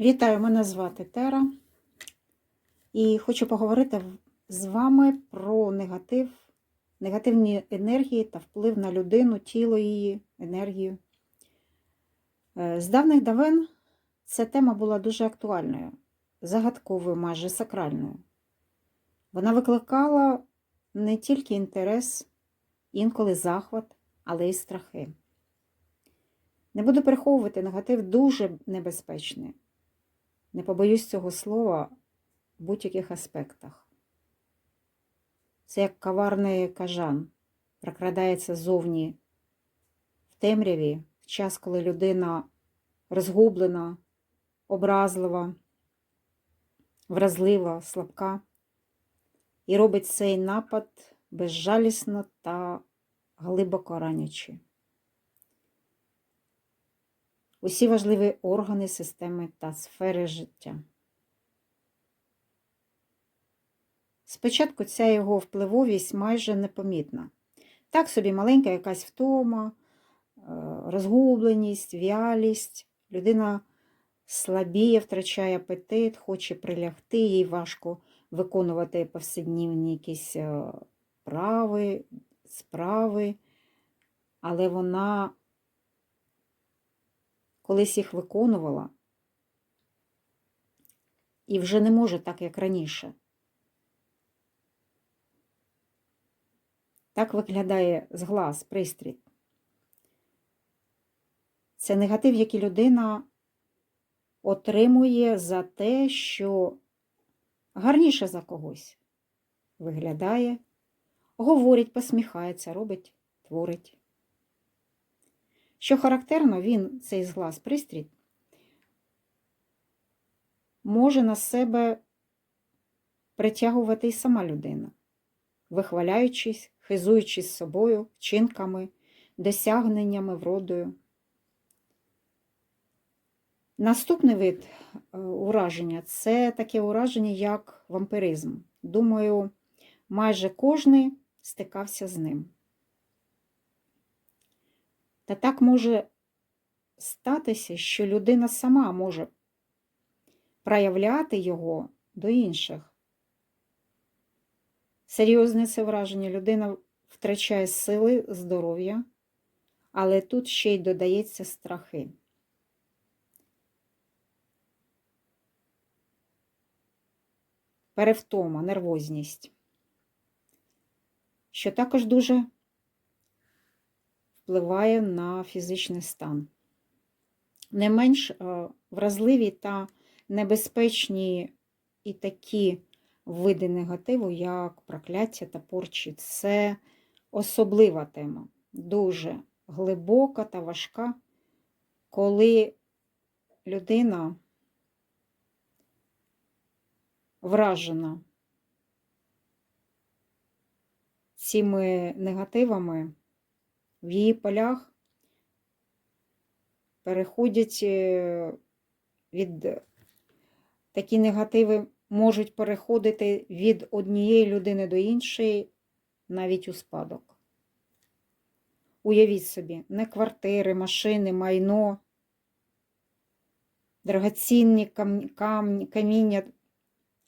Вітаю, мене звати Тера. І хочу поговорити з вами про негатив, негативні енергії та вплив на людину, тіло її, енергію. Е, З давних давен ця тема була дуже актуальною, загадковою, майже сакральною. Вона викликала не тільки інтерес, інколи захват, але й страхи. Не буду переховувати, негатив дуже небезпечний. Не побоюсь цього слова в будь-яких аспектах. Це як коварний кажан, прокрадається зовні в темряві в час, коли людина розгублена, образлива, вразлива, слабка, і робить цей напад безжалісно та глибоко ранячи. Усі важливі органи системи та сфери життя. Спочатку ця його впливовість майже непомітна. Так собі маленька якась втома, е, розгубленість, вялість. Людина слабіє, втрачає апетит, хоче прилягти, їй важко виконувати повсякдневні якісь е, прави, справи, але вона колись їх виконувала і вже не може так, як раніше. Так виглядає зглаз, пристрій. Це негатив, який людина отримує за те, що гарніше за когось виглядає, говорить, посміхається, робить, творить. Що характерно, він, цей зглаз пристрій, може на себе притягувати і сама людина, вихваляючись, хизуючись собою, вчинками, досягненнями, вродою. Наступний вид е, ураження це таке ураження, як вампиризм. Думаю, майже кожний стикався з ним. Та так може статися, що людина сама може проявляти його до інших. Серйозне це враження. Людина втрачає сили, здоров'я, але тут ще й додається страхи. Перевтома, нервозність, що також дуже впливає на фізичний стан. Не менш е, вразливі та небезпечні і такі види негативу, як прокляття та порчі, це особлива тема, дуже глибока та важка, коли людина вражена цими негативами в її полях переходять е, від такі негативи можуть переходити від однієї людини до іншої навіть у спадок. Уявіть собі, не квартири, машини, майно, дорогоцінні кам- кам- каміння,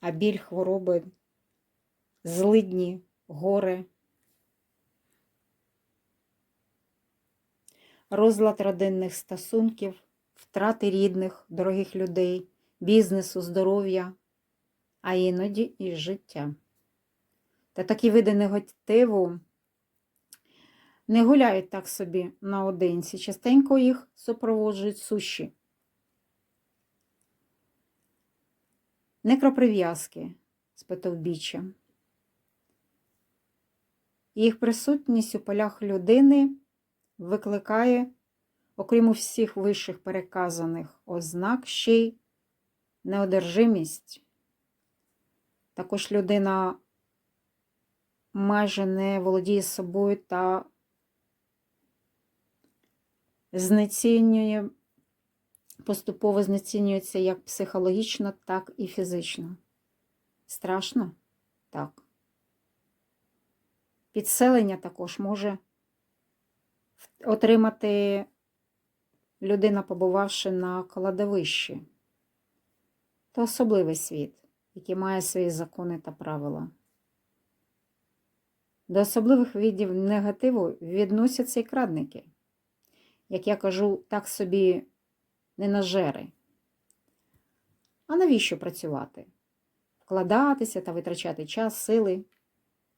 а біль хвороби, злидні, горе. Розлад родинних стосунків, втрати рідних, дорогих людей, бізнесу, здоров'я, а іноді і життя. Та такі види негативу не гуляють так собі наодинці, частенько їх супроводжують суші. Некроприв'язки з потовбіччям. Їх присутність у полях людини викликає, окрім усіх вищих переказаних ознак, ще й неодержимість. Також людина майже не володіє собою та знецінює, поступово знецінюється як психологічно, так і фізично. Страшно? Так. Підселення також може отримати людина, побувавши на кладовищі. то особливий світ, який має свої закони та правила. До особливих видів негативу відносяться і крадники. Як я кажу, так собі не нажери. А навіщо працювати? Вкладатися та витрачати час, сили.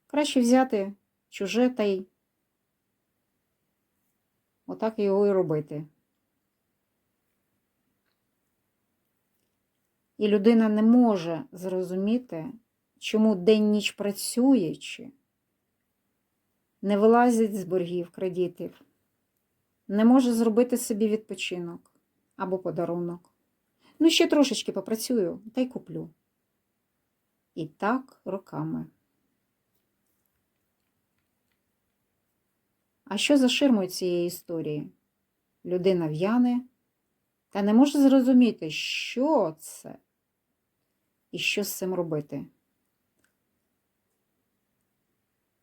Краще взяти чуже та й отак його і робити. І людина не може зрозуміти, чому день-ніч працюючи, не вилазить з боргів кредитів, не може зробити собі відпочинок або подарунок. Ну, ще трошечки попрацюю та й куплю. І так роками. А що за ширмою цієї історії? Людина в'яне та не може зрозуміти, що це і що з цим робити,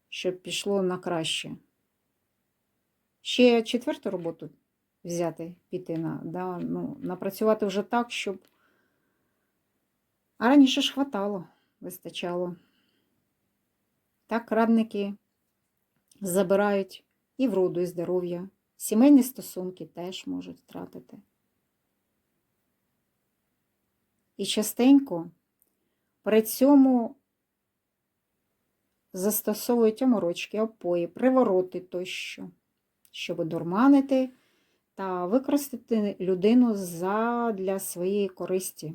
щоб пішло на краще. Ще четверту роботу взяти, піти на, да, ну, напрацювати вже так, щоб. А раніше ж хватало, вистачало. Так радники забирають і вроду, і здоров'я. Сімейні стосунки теж можуть втратити. І частенько при цьому застосовують оморочки, опої, привороти тощо, щоб дурманити та використати людину для своєї користі.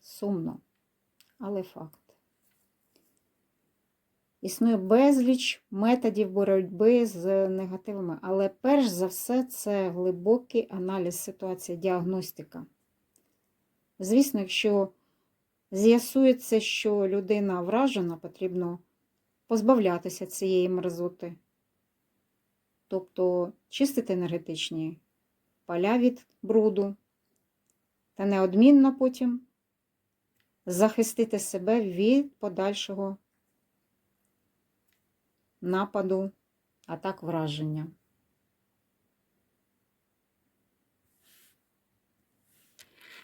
Сумно, але факт. Існує безліч методів боротьби з негативами, але перш за все це глибокий аналіз ситуації, діагностика. Звісно, якщо з'ясується, що людина вражена, потрібно позбавлятися цієї мерзоти, тобто чистити енергетичні поля від бруду, та неодмінно потім захистити себе від подальшого нападу, атак враження.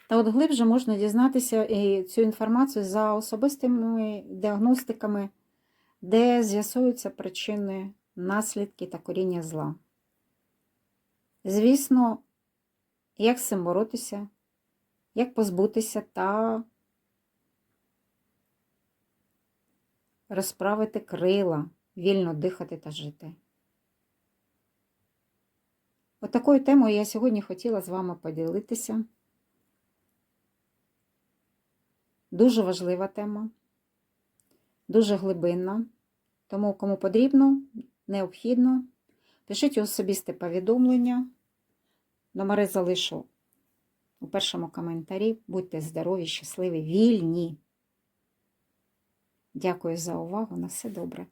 Та от глибше можна дізнатися і цю інформацію за особистими діагностиками, де з'ясуються причини, наслідки та коріння зла. Звісно, як з цим боротися, як позбутися та розправити крила, вільно дихати та жити. От такою темою я сьогодні хотіла з вами поділитися. Дуже важлива тема, дуже глибинна. Тому, кому потрібно, необхідно, пишіть особисте повідомлення. Номери залишу у першому коментарі. Будьте здорові, щасливі, вільні. Дякую за увагу. На все добре.